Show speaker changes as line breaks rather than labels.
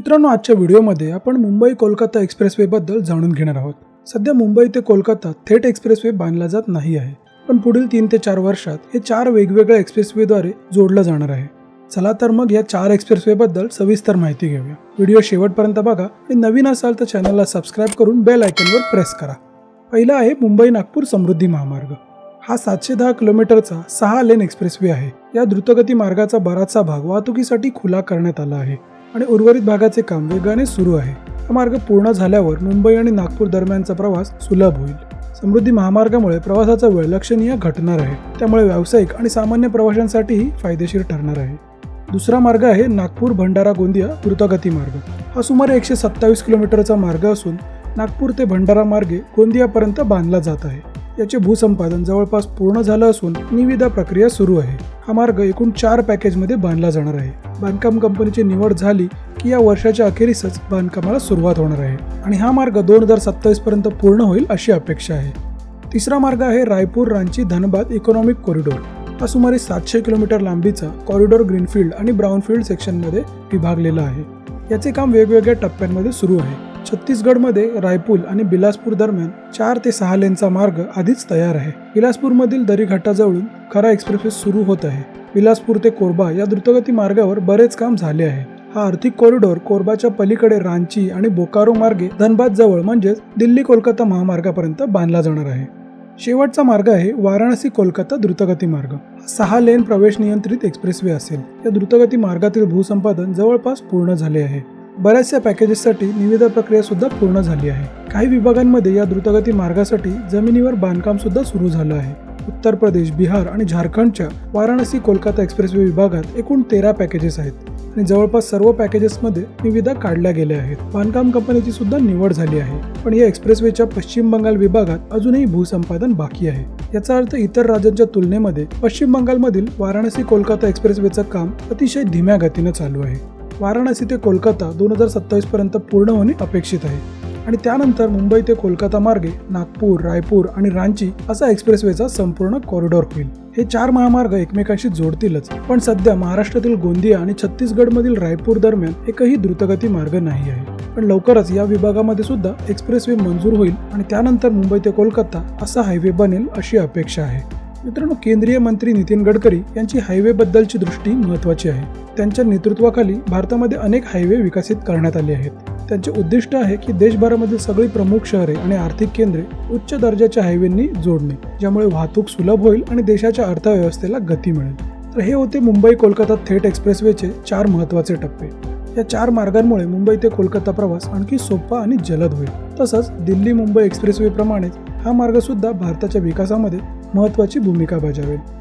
मित्रांनो आजच्या व्हिडिओमध्ये आपण मुंबई कोलकाता एक्सप्रेसवेबद्दल जाणून घेणार आहोत. सध्या मुंबई ते कोलकाता थेट एक्सप्रेसवे बांधला जात नाही आहे पण पुढील तीन ते चार वर्षात हे चार वेगवेगळ्या एक्सप्रेसवेद्वारे जोडलं जाणार आहे. चला तर मग या चार एक्सप्रेसवेबद्दल सविस्तर माहिती घेऊया. व्हिडिओ शेवटपर्यंत बघा आणि नवीन असाल तर चॅनलला सबस्क्राईब करून बेल आयकनवर प्रेस करा. पहिला आहे मुंबई नागपूर समृद्धी महामार्ग. हा सातशे दहा किलोमीटरचा सहा लेन एक्सप्रेसवे आहे. या द्रुतगती मार्गाचा बराचसा भाग वाहतुकीसाठी खुला करण्यात आला आहे. आणि उर्वरित भागाचे काम वेगाने सुरू आहे. हा मार्ग पूर्ण झाल्यावर मुंबई आणि नागपूर दरम्यानचा प्रवास सुलभ होईल. समृद्धी महामार्गामुळे प्रवासाचा वेळ लक्षणीय घटणार आहे. त्यामुळे व्यावसायिक आणि सामान्य प्रवाशांसाठीही फायदेशीर ठरणार आहे. दुसरा मार्ग आहे नागपूर भंडारा गोंदिया द्रुतगती मार्ग. हा सुमारे एकशे सत्तावीस किलोमीटरचा मार्ग असून नागपूर ते भंडारा मार्गे गोंदियापर्यंत बांधला जात आहे. याचे भूसंपादन जवळपास पूर्ण झालं असून निविदा प्रक्रिया सुरू आहे. हा मार्ग एकूण चार पॅकेजमध्ये बांधला जाणार आहे. बांधकाम कंपनीची निवड झाली की या वर्षाच्या अखेरीसच बांधकामाला सुरुवात होणार आहे आणि हा मार्ग दोन हजार सत्तावीस पर्यंत पूर्ण होईल अशी अपेक्षा आहे. तिसरा मार्ग आहे रायपूर रांची धनबाद इकॉनॉमिक कॉरिडॉर. हा सुमारे सातशे किलोमीटर लांबीचा कॉरिडॉर ग्रीनफील्ड आणि ब्राऊनफील्ड सेक्शनमध्ये विभागलेला आहे. याचे काम वेगवेगळ्या टप्प्यांमध्ये सुरू आहे. छत्तीसगडमध्ये रायपूर आणि बिलासपूर दरम्यान चार ते सहा लेनचा मार्ग आधीच तयार आहे. बिलासपूरमधील दरीघाटाजवळून खरा एक्सप्रेसवे सुरू होत आहे. बिलासपूर ते कोरबा या द्रुतगती मार्गावर बरेच काम झाले आहे. हा आर्थिक कॉरिडॉर कोरबाच्या पलीकडे रांची आणि बोकारो मार्गे धनबाद जवळ म्हणजेच दिल्ली कोलकाता महामार्गापर्यंत बांधला जाणार आहे. शेवटचा मार्ग आहे वाराणसी कोलकाता द्रुतगती मार्ग. सहा लेन प्रवेश नियंत्रित एक्सप्रेसवे असेल. या द्रुतगती मार्गातील भूसंपादन जवळपास पूर्ण झाले आहे. बऱ्याचशा पॅकेजेससाठी निविदा प्रक्रिया सुद्धा पूर्ण झाली आहे. काही विभागांमध्ये या द्रुतगती मार्गासाठी जमिनीवर बांधकाम सुद्धा सुरू झालं आहे. उत्तर प्रदेश बिहार आणि झारखंडच्या वाराणसी कोलकाता एक्सप्रेसवे विभागात एकूण तेरा पॅकेजेस आहेत आणि जवळपास सर्व पॅकेजेसमध्ये निविदा काढल्या गेल्या आहेत. बांधकाम कंपनीची सुद्धा निवड झाली आहे. पण या एक्सप्रेसवेच्या पश्चिम बंगाल विभागात अजूनही भूसंपादन बाकी आहे. याचा अर्थ इतर राज्यांच्या तुलनेमध्ये पश्चिम बंगालमधील वाराणसी कोलकाता एक्सप्रेसवेचं काम अतिशय धीम्या गतीनं चालू आहे. वाराणसी ते कोलकाता दोन हजार सत्तावीसपर्यंत पूर्ण होणे अपेक्षित आहे. आणि त्यानंतर मुंबई ते कोलकाता मार्गे नागपूर रायपूर आणि रांची असा एक्सप्रेसवेचा संपूर्ण कॉरिडॉर होईल. हे चार महामार्ग एकमेकांशी जोडतीलच पण सध्या महाराष्ट्रातील गोंदिया आणि छत्तीसगडमधील रायपूर दरम्यान एकही द्रुतगती मार्ग नाही आहे. पण लवकरच या विभागामध्ये सुद्धा एक्सप्रेसवे मंजूर होईल आणि त्यानंतर मुंबई ते कोलकाता असा हायवे बनेल अशी अपेक्षा आहे. मित्रांनो केंद्रीय मंत्री नितीन गडकरी यांची हायवेबद्दलची दृष्टी महत्वाची आहे. त्यांच्या नेतृत्वाखाली भारतामध्ये अनेक हायवे विकसित करण्यात आले आहेत. त्यांचे उद्दिष्ट आहे की देशभरामधील सगळी प्रमुख शहरे आणि आर्थिक केंद्रे उच्च दर्जाच्या हायवेंनी जोडणे ज्यामुळे वाहतूक सुलभ होईल आणि देशाच्या अर्थव्यवस्थेला गती मिळेल. तर हे होते मुंबई कोलकाता थेट एक्सप्रेसवेचे चार महत्त्वाचे टप्पे. या चार मार्गांमुळे मुंबई ते कोलकाता प्रवास आणखी सोपा आणि जलद होईल. तसंच दिल्ली मुंबई एक्सप्रेसवे प्रमाणेच हा मार्ग सुद्धा भारताच्या विकासामध्ये महत्त्वाची भूमिका बजावेल.